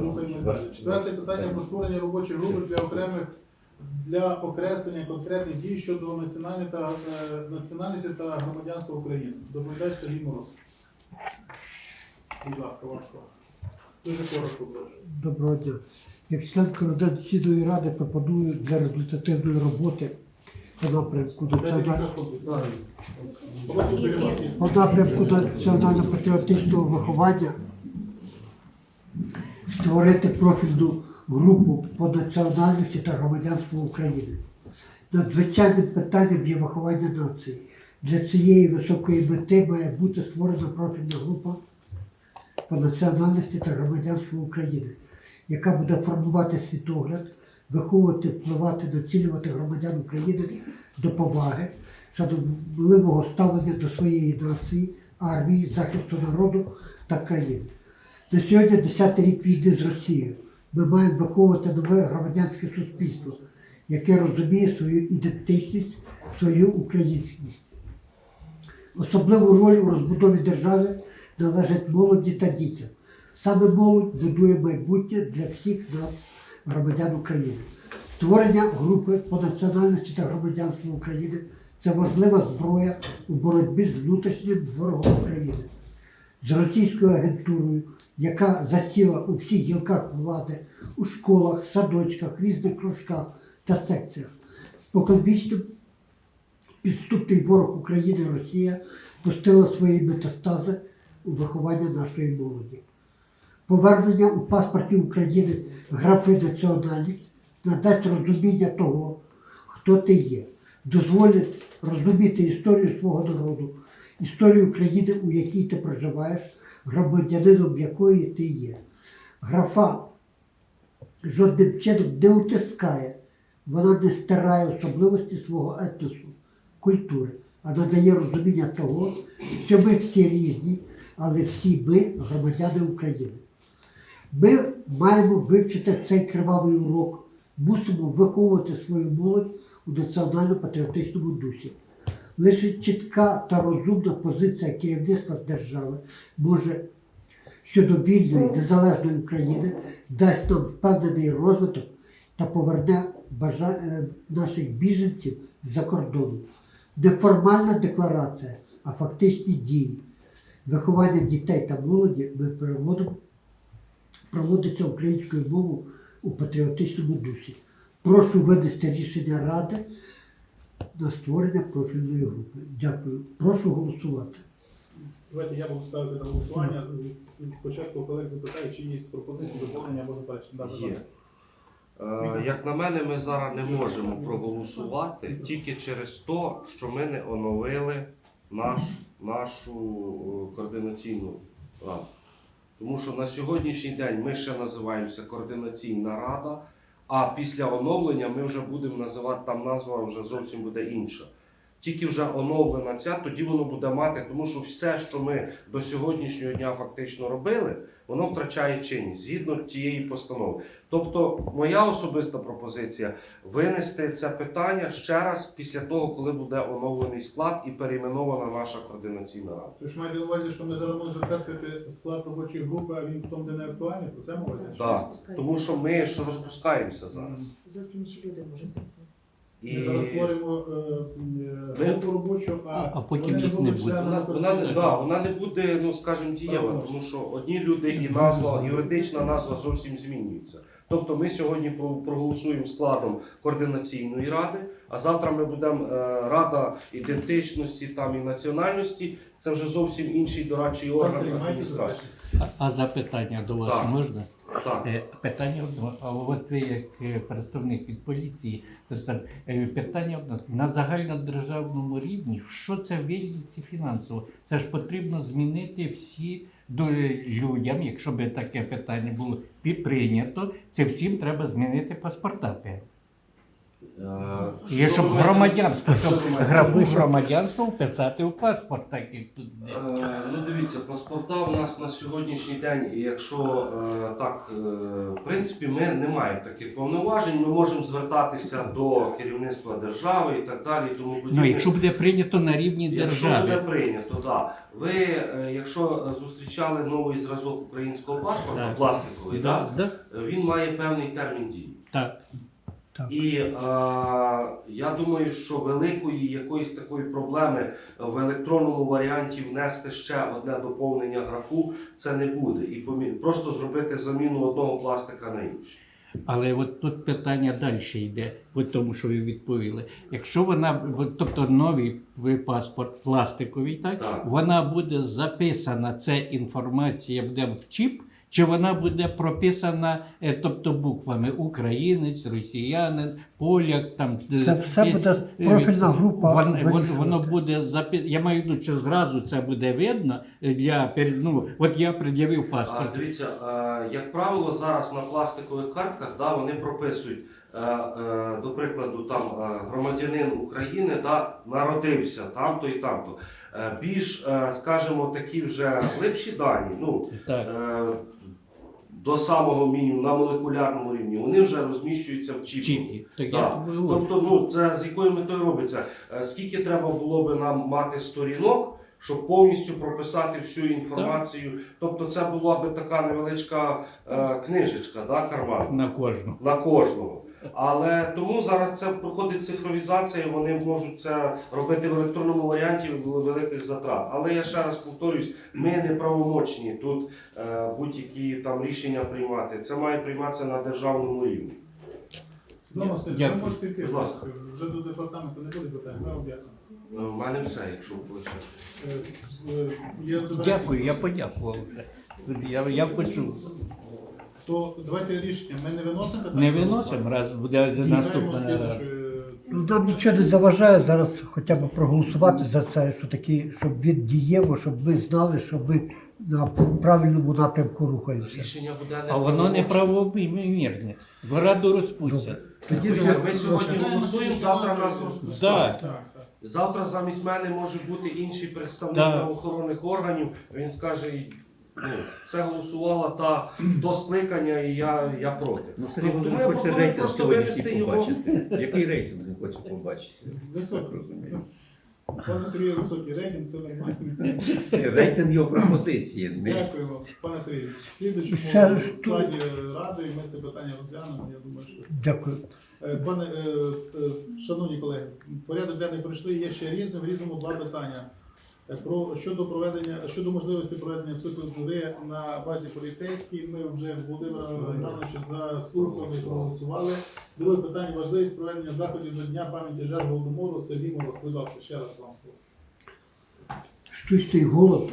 Рухаємось далі. Четверте питання про створення робочих груп для окремих для окреслення конкретних дій щодо національної та е, національності та громадянства України. Доповідач Сергій Мороз. Будь ласка, вам слово. Дуже коротко прошу. Доброго дня. Як член координаційної ради пропоную для результативної роботи по напрямку Дайте національного мікрофон. будь ласка. От тут біля по напрямку національно-патріотичного виховання створити профільну групу по національності та громадянству України. Надзвичайним питанням є виховання нації. Для цієї високої мети має бути створена профільна група по національності та громадянству України, яка буде формувати світогляд, виховувати, впливати, націлювати громадян України до поваги, шанобливого ставлення до своєї нації, армії, захисту народу та країни. На сьогодні 10 рік війни з Росією. Ми маємо виховувати нове громадянське суспільство, яке розуміє свою ідентичність, свою українськість. Особливу роль у розбудові держави належить молоді та дітям. Саме молодь будує майбутнє для всіх нас, громадян України. Створення групи по національності та громадянству України це важлива зброя у боротьбі з внутрішнім ворогом України, з російською агентурою, яка засіла у всіх гілках влади, у школах, садочках, різних кружках та секціях. Споконвічним підступний ворог України Росія пустила свої метастази у виховання нашої молоді. Повернення у паспорті України графи національність надасть розуміння того, хто ти є, дозволить розуміти історію свого народу, історію країни, у якій ти проживаєш, громадянином якої ти є. Графа жодним чином не утискає, вона не стирає особливості свого етносу, культури, а надає розуміння того, що ми всі різні, але всі ми громадяни України. Ми маємо вивчити цей кривавий урок, мусимо виховувати свою молодь у національно-патріотичному дусі. Лише чітка та розумна позиція керівництва держави може щодо вільної незалежної України дасть нам впевнений розвиток та поверне бажа... е, наших біженців з-за кордону. Не формальна декларація, а фактичні дії. Виховання дітей та молоді ми переводимо проводиться українською мовою у патріотичному дусі. Прошу винести рішення Ради на створення профільної групи. Дякую. Прошу голосувати. Давайте я буду ставити на голосування. Спочатку колег запитаю, чи є пропозиції доповнення або заперечення. Є. Е, Як на мене, ми зараз не можемо проголосувати тільки через те, що ми не оновили наш, нашу е, координаційну раду. Тому що на сьогоднішній день ми ще називаємося координаційна рада, а після оновлення ми вже будемо називати там назва вже зовсім буде інша. Тільки вже оновлена ця, тоді воно буде мати, тому що все, що ми до сьогоднішнього дня фактично робили, воно втрачає чинність згідно тієї постанови. Тобто, моя особиста пропозиція винести це питання ще раз після того, коли буде оновлений склад і перейменована наша координаційна рада. Ви ж маєте на увазі, що ми зараз можемо затвердити склад робочої групи, а він потім де не актуальний? Про це мова? Так, тому що ми ж розпускаємося зараз. Зовсім інші люди можуть зайти. Ми зараз І створюємо е, е, групу робочу, а, А потім вони їх будуть не буде. вона, вона, не, да, вона не буде, ну скажімо, дієва, тому що одні люди і назва, юридична назва зовсім змінюється. Тобто ми сьогодні проголосуємо складом координаційної ради, а завтра ми будемо е, рада ідентичності там і національності. Це вже зовсім інший дорадчий орган адміністрації. А- А запитання до вас Так. можна? Е, Питання одно. А от ви як е, представник від поліції, це ж е, питання одно. На загальнодержавному рівні, що це вільниці фінансово? Це ж потрібно змінити всі до людям, якщо би таке питання було прийнято, це всім треба змінити паспорта. Е, Є щоб громадянство, щоб графу громадянства вписати в паспорт, так як тут. Е, Ну дивіться, паспорта у нас на сьогоднішній день, і якщо е, так, е, в принципі, ми не маємо таких повноважень, ми можемо звертатися до керівництва держави і так далі. Тому Ну, подібне. якщо буде прийнято на рівні Якщо буде прийнято, так. Ви, е, якщо зустрічали новий зразок українського паспорта, Так. пластиковий, Да, да, да, він має певний термін дії. так. Так. І е, я думаю, що великої якоїсь такої проблеми в електронному варіанті внести ще одне доповнення графу це не буде. І помі- просто зробити заміну одного пластика на інший. Але от тут питання далі йде, по тому, що ви відповіли. Якщо вона, тобто новий ви паспорт пластиковий, так, Так. вона буде записана, ця інформація буде в чіп, чи вона буде прописана, е, тобто буквами українець, росіянин, поляк, там е, Це все е, буде профільна група Воно, воно, воно буде запи... Я маю виду, чи зразу це буде видно для ну, от я пред'явив А, дивіться, як правило, зараз на пластикових картках да, вони прописують, до прикладу, там громадянин України да, народився там-то і там-то. Більш, скажімо, такі вже глибші дані, ну, Так. До самого мінімуму на молекулярному рівні, вони вже розміщуються в чіпі. Чіпі. Так я Так. говорю. Тобто, ну це з якою метою робиться? Е, Скільки треба було би нам мати сторінок, щоб повністю прописати всю інформацію? Тобто, це була би така невеличка е, книжечка, да, карман на кожну. на кожного. Але тому зараз це проходить цифровізація, і вони можуть це робити в електронному варіанті в великих затрат. Але я ще раз повторюсь, ми не правомочні тут е, будь-які там рішення приймати. Це має прийматися на державному рівні. Ну, Василь, ви можете йти. Будь ласка. Вже до департаменту не буде питань. Ми вам Е, В мене все, якщо ви хочете. Е? Дякую, я подякував вже. Я, я почув. То давайте рішення. Ми не виносимо питання? Не виносимо, раз буде слідчої- Ну, нам нічого не заважає зараз хоча б проголосувати за це, що такі, щоб він дієво, щоб ми знали, що ми на правильному напрямку рухаємося. Рішення буде не А воно не правомірне. Раду розпустять. Тоді Ми сьогодні голосуємо, завтра нас. Так, так. Завтра замість мене може бути інший представник Так. правоохоронних органів. Він скаже, ну, це голосувала та до скликання, і я, я проти. Ну, Сергій Тобто Володимирович ми хоче пропонуємо рейтинг просто винести сьогоднішній його. побачити. Який рейтинг він хоче побачити? Високий. Так розумію. Пане Сергію, високий рейтинг, це нормально. Рейтинг його пропозиції. Не... Дякуємо, пане Сергію. В раз тут- складі ради ми це питання розглянемо. Я думаю, що це. Дякую. Е, Пане, е, е, шановні колеги, порядок денний пройшли, є ще різне, в різному два питання. Про щодо проведення щодо можливості проведення суду жури на базі поліцейській. Ми вже Володимира Івановича заслухали проголосували. Друге питання важливість проведення заходів до Дня пам'яті жертв Голодомору. Сергій Мороз, будь ласка, ще раз вам слово. Штучний голод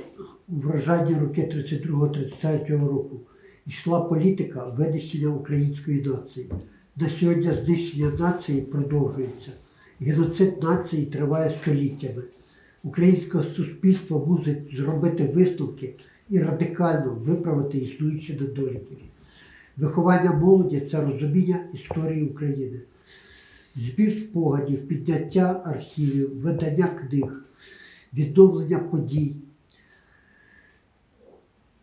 у вражанні роки 32-33 року йшла політика винищення української нації. На сьогодні знищення нації продовжується. Геноцид нації триває століттями. Українське суспільство мусить зробити висновки і радикально виправити існуючі недоліки. Виховання молоді це розуміння історії України. Збір спогадів, підняття архівів, видання книг, відновлення подій,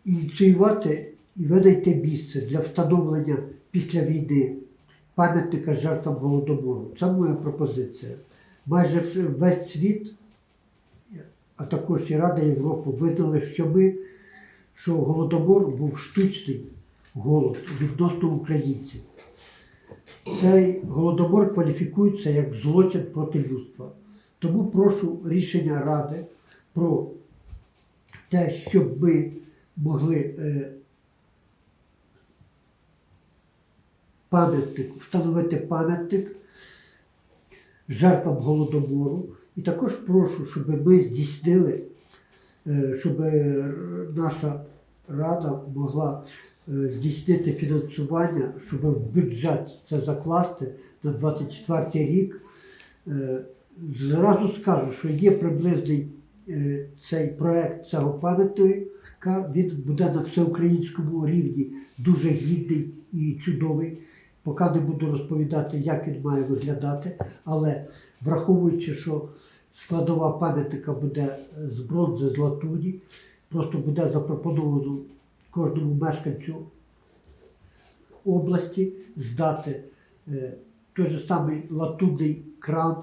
ініціювати і видайте місце для встановлення після війни пам'ятника жертвам Голодомору. Це моя пропозиція. Майже весь світ, а також і Рада Європи, визнали, що що Голодомор був штучний голод відносно українців. Цей голодомор кваліфікується як злочин проти людства. Тому прошу рішення Ради про те, щоб ми могли е, пам'ятник, встановити пам'ятник жертвам голодомору. І також прошу, щоб ми здійснили, е, щоб наша рада могла е, здійснити фінансування, щоб в бюджет це закласти на 24 рік. Е, Зразу скажу, що є приблизний цей проект цього пам'ятника, він буде на всеукраїнському рівні дуже гідний і чудовий. Поки не буду розповідати, як він має виглядати, але враховуючи, що складова пам'ятника буде з бронзи, з латуні, просто буде запропоновано кожному мешканцю області здати е, той же самий латунний кран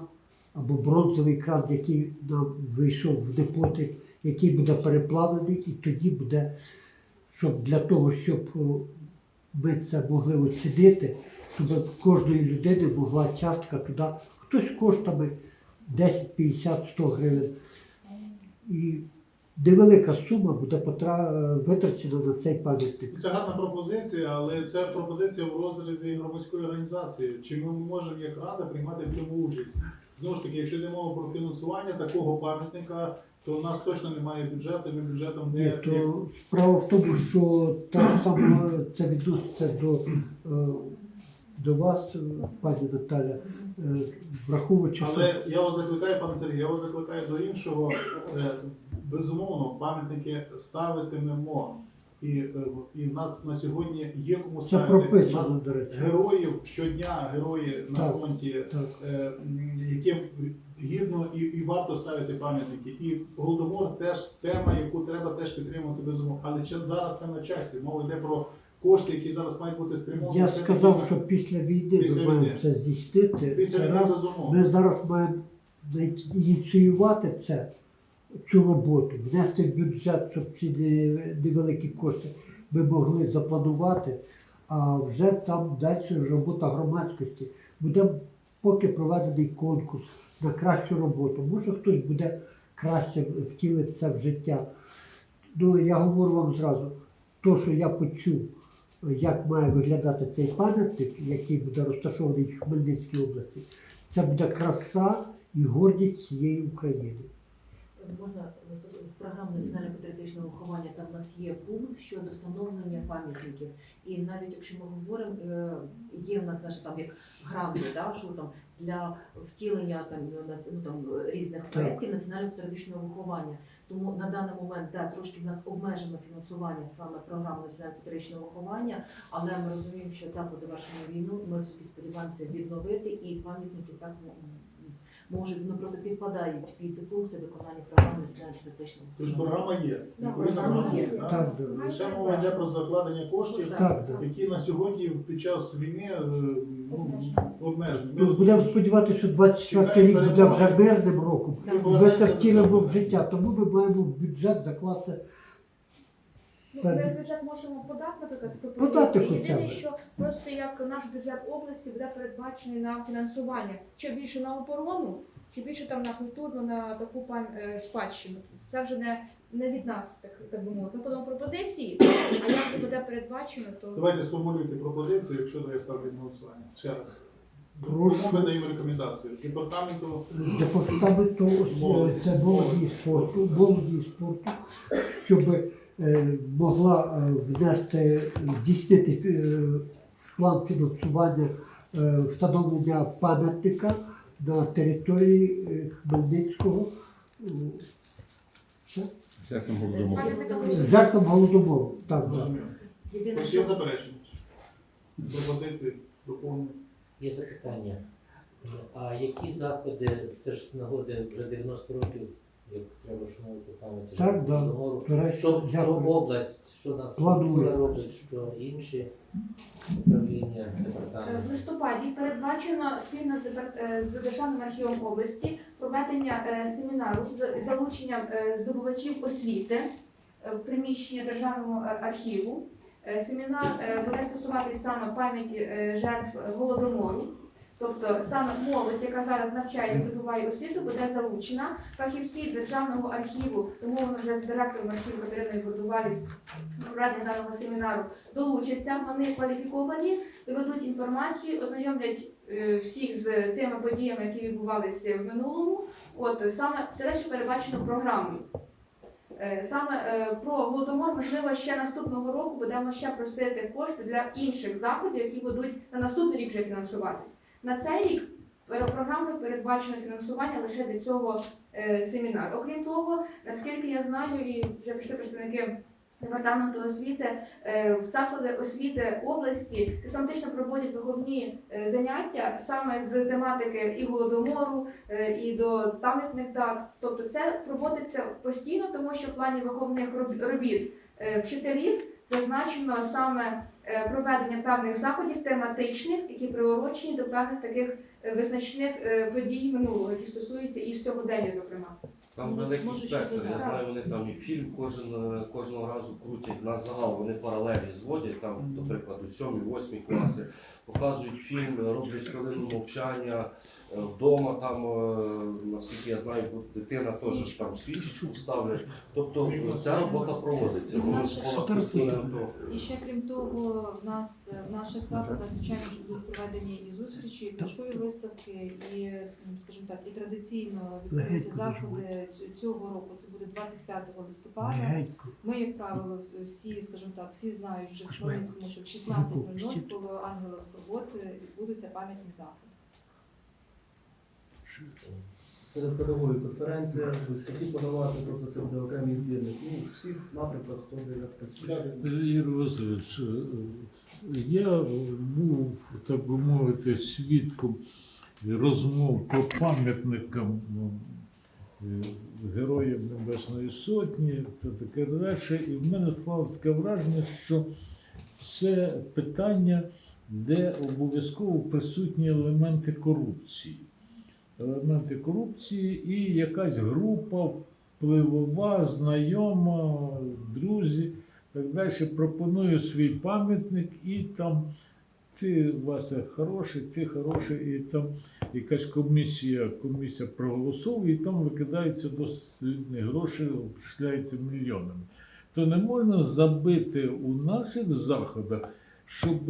або бронзовий кран, який нам вийшов в депоти, який буде переплавлений, і тоді буде, щоб для того, щоб ми це могли оцінити, щоб кожної людини могла частка туди, хтось коштами 10, 50, 100 гривень. І невелика сума буде потра... витрачена на цей пам'ятник. Це гарна пропозиція, але це пропозиція в розрізі громадської організації. Чи ми можемо як рада приймати в цьому участь? Знову ж таки, якщо йде мова про фінансування такого пам'ятника, то у нас точно немає бюджету, ми бюджетом Ні, не то справа в тому, що так само це відноситься до, е, до вас, пані Наталя, е, враховуючи, Але я вас закликаю, пане Сергій, я вас закликаю до іншого. Е, Безумовно, пам'ятники ставитимемо. І, е, і в нас на сьогодні є кому ставити. Нас героїв щодня, герої на Так. фронті, Так. е, яким гідно і, і варто ставити пам'ятники. І голодомор теж тема, яку треба теж підтримувати безумовно. Але чи зараз це на часі? Мова йде про кошти, які зараз мають бути спрямовані. Я все-таки сказав, на- що після війни Після ми маємо це здійснити. після Це війни раз. безумовно. Ми зараз маємо най- ініціювати це, цю роботу, внести в бюджет, щоб ці не- невеликі кошти ми могли запланувати, а вже там далі робота громадськості. Буде поки проведений конкурс на кращу роботу. Може хтось буде краще втілити це в життя. Ну, я говорю вам зразу, то, що я почув, як має виглядати цей пам'ятник, який буде розташований в Хмельницькій області, це буде краса і гордість цієї України. Можна в програму національне патріотичне виховання там у нас є пункт щодо встановлення пам'ятників. І навіть якщо ми говоримо, е, є в нас наші там як гранти, да, що там для втілення там ну, наці- ну, там різних проєктів національного патріотичного виховання. Тому на даний момент да, трошки в нас обмежено фінансування саме програми національного патріотичного виховання, але ми розуміємо, що так по завершенню війну ми все-таки сподіваємося відновити і пам'ятники так м, можуть ну просто підпадають під пункти виконання програми національного патріотичного Тож виховання. програма є. Да, програма є. так? Так, да. Лише мова йде про закладення коштів, Так, да. які на сьогодні під час війни е, ну, обмежені. Ми Ну, будемо сподіватися, що 24 рік буде вже мирним роком. Повертаємося це втілимо в життя, тому ми маємо в бюджет закласти. Ну, ми бюджет можемо подати, наприклад, пропозиції. Єдине, що просто як наш бюджет області буде передбачений на фінансування, чи більше на оборону, чи більше там на культурну, на таку пам... е, спадщину. Це вже не, не від нас, так, так би мовити. Ми подамо пропозиції, а як це буде передбачено, то Давайте сформулюйте пропозицію, якщо дає ставити на голосування. Ще раз. Прошу. Ми даємо рекомендацію? Департаменту Молоді. це молоді спорту, молоді спорту, щоб могла е, внести, здійснити е, в план фінансування е, встановлення пам'ятника на території е, Хмельницького. е, жертвам голодомору. Так, так. Єдине, є що заперечення. Пропозиції доповнення. Є запитання. А які заходи, це ж з нагоди вже 90 років, як треба вшанувати пам'ять Так, да. Голодомору. До речі, Що, що дякую. область, що нас Планує. робить, що інші управління, Е, В листопаді передбачено спільно з, депар- е, з Державним архівом області проведення е, семінару з залученням е, здобувачів освіти е, в приміщенні Державного е, архіву. Е, Семінар е, буде стосуватись саме пам'яті е, жертв голодомору. Тобто саме молодь, яка зараз навчає, здобуває освіту, буде залучена. Фахівці Державного архіву, тому вони вже з директором архіву Катериною Гордуваліс проведення даного семінару долучаться. Вони кваліфіковані, доведуть інформацію, ознайомлять е, всіх з тими подіями, які відбувалися в минулому. От саме це речі передбачено програмою. Е, Саме е, про голодомор, можливо, ще наступного року будемо ще просити кошти для інших заходів, які будуть на наступний рік вже фінансуватись. На цей рік програмою передбачено фінансування лише для цього е, семінару. Окрім того, наскільки я знаю, і вже пішли представники департаменту освіти е, заклади освіти області систематично проводять виховні е, заняття саме з тематики і голодомору, і до пам'ятних дат. Тобто це проводиться постійно, тому що в плані виховних роб- робіт вчителів зазначено саме проведення певних заходів тематичних, які приурочені до певних таких е, визначних е, подій минулого, які стосуються і сьогодення, зокрема. Там великий спектр. Я знаю, вони там і фільм кожен е, кожного разу крутять на загал. Вони паралелі зводять там, до прикладу, сьомі, восьмі класи, показують фільм, роблять хвилину мовчання е, вдома. Там е, наскільки я знаю, дитина теж там свічечку вставлять. Тобто е, ця робота проводиться. І ще крім того, в нас в наших закладах, звичайно, що будуть проведені і зустрічі, і книжкові виставки, і, скажімо так, і традиційно відбудуться заходи цього року. Це буде 25 листопада. Ми, як правило, всі, скажімо так, всі знають вже в. Хмельницькому, що в 16.00 Руку коло Ангела Скорботи відбудуться пам'ятні заходи. Серед педагогів конференція, статті подавати, тобто це буде окремий збірник. Ну, всіх напрямках, хто де як працює. Ігор Васильович, е, я був, так би мовити, свідком розмов по пам'ятникам ну, е, Героям Небесної Сотні та таке далі. І в мене склалося таке враження, що це питання, де обов'язково присутні елементи корупції. Елементи корупції і якась група впливова, знайома, друзі так далі пропоную свій пам'ятник і там ти, Вася, хороший, ти хороший, і там якась комісія, комісія проголосовує, і там викидаються досить солідні гроші, обчисляються мільйонами. То не можна забити у наших заходах, щоб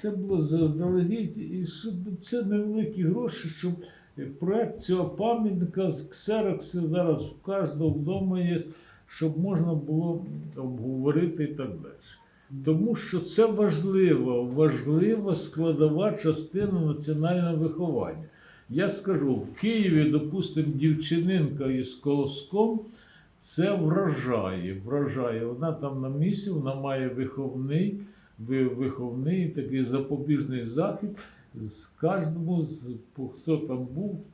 це було заздалегідь, і щоб це невеликі гроші, щоб проект цього пам'ятника з ксерокси зараз у кожного вдома є щоб можна було обговорити і так далі. Тому що це важливо, важлива складова частина національного виховання. Я скажу, в Києві, допустимо, дівчининка із колоском це вражає. вражає. Вона там на місці, вона має виховний, ви- виховний такий запобіжний захід. З кожному, хто там був,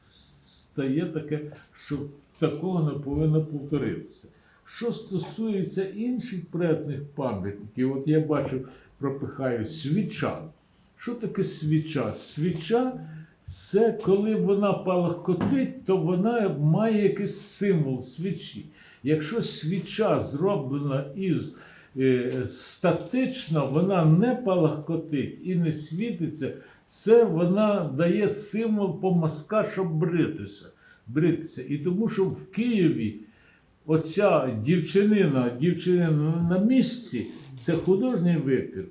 стає таке, що такого не повинно повторитися. Що стосується інших предних пам'ятників, от я бачу, пропихаю свіча. Що таке свіча? Свіча це коли вона палахкотить, то вона має якийсь символ свічі. Якщо свіча зроблена із е, статично, вона не палахкотить і не світиться, це вона дає символ помазка, щоб бритися. бритися. І тому, що в Києві оця дівчинина, дівчинина на місці, це художній витвір.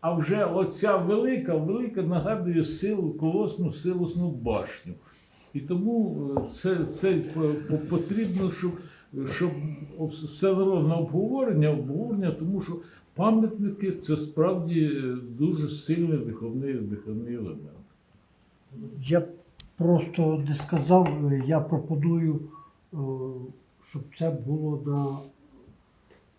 А вже оця велика, велика нагадує силу, колосну силосну башню. І тому е, це, це по- по- потрібно, щоб, щоб все народне обговорення, обговорення, тому що пам'ятники це справді е, дуже сильний виховний, виховний елемент. Я просто не сказав, е, я пропоную, е, щоб це було на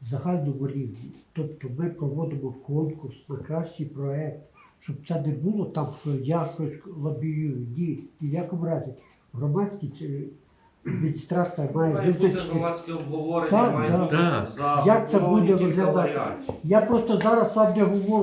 загальному рівні. Тобто ми проводимо конкурс на кращий проект, щоб це не було там, що я щось лобіюю. Ні, ні в якому разі. Громадські е, адміністрація має Має бути визначити. громадське обговорення, Так, має да. бути Так. за Як це буде виглядати? Я просто зараз вам не говорю.